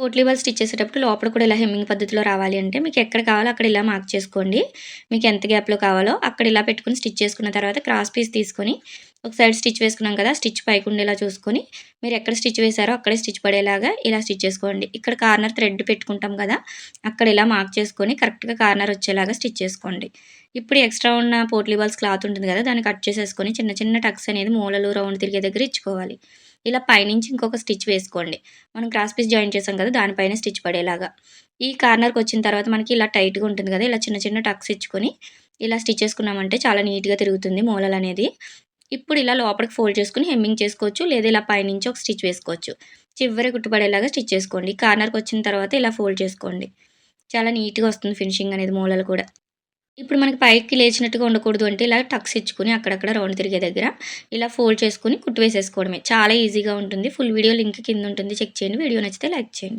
Potli ball stitch చేసేటప్పుడు లోపల కూడా ఇలా హెమ్మింగ్ పద్ధతిలో రావాలి అంటే మీకు ఎక్కడ కావాలో అక్కడ ఇలా మార్క్ చేసుకోండి. మీకు ఎంత గ్యాప్లో కావాలో అక్కడ ఇలా పెట్టుకుని స్టిచ్ చేసుకున్న తర్వాత క్రాస్ పీస్ తీసుకొని ఒక సైడ్ స్టిచ్ వేసుకున్నాం కదా స్టిచ్ పైకి ఉండేలా చూసుకొని మీరు ఎక్కడ స్టిచ్ వేశారో అక్కడే స్టిచ్ పడేలాగా ఇలా స్టిచ్ చేసుకోండి. ఇక్కడ కార్నర్ థ్రెడ్ పెట్టుకుంటాం కదా అక్కడ ఇలా మార్క్ చేసుకొని కరెక్ట్గా కార్నర్ వచ్చేలాగా స్టిచ్ చేసుకోండి. ఇప్పుడు ఎక్స్ట్రా ఉన్న పోట్లీ బాల్స్ క్లాత్ ఉంటుంది కదా దాన్ని కట్ చేసేసుకొని చిన్న చిన్న టక్స్ అనేది మూలలు రౌండ్ తిరిగే దగ్గర ఇచ్చుకోవాలి. ఇలా పైనుంచి ఇంకొక స్టిచ్ వేసుకోండి. మనం క్రాస్ పీస్ జాయిన్ చేసాం కదా దానిపైన స్టిచ్ పడేలాగా. ఈ కార్నర్కి వచ్చిన తర్వాత మనకి ఇలా టైట్గా ఉంటుంది కదా ఇలా చిన్న చిన్న టక్స్ ఇచ్చుకొని ఇలా స్టిచ్ చేసుకున్నామంటే చాలా నీట్గా తిరుగుతుంది మూలలు అనేది. ఇప్పుడు ఇలా లోపలికి ఫోల్డ్ చేసుకుని హెమ్మింగ్ చేసుకోవచ్చు లేదా ఇలా పైనుంచి ఒక స్టిచ్ వేసుకోవచ్చు. చివరి గుట్టుపడేలాగా స్టిచ్ చేసుకోండి. కార్నర్కి వచ్చిన తర్వాత ఇలా ఫోల్డ్ చేసుకోండి. చాలా నీట్గా వస్తుంది ఫినిషింగ్ అనేది మూలలు కూడా. ఇప్పుడు మనకి పైకి లేచినట్టుగా ఉండకూడదు అంటే ఇలా టక్స్ ఇచ్చుకుని అక్కడక్కడ రౌండ్ తిరిగే దగ్గర ఇలా ఫోల్డ్ చేసుకుని కుట్టు వేసేసుకోవడమే. చాలా ఈజీగా ఉంటుంది. ఫుల్ వీడియో లింక్ కింద ఉంటుంది. చెక్ చేయండి. వీడియో నచ్చితే లైక్ చేయండి.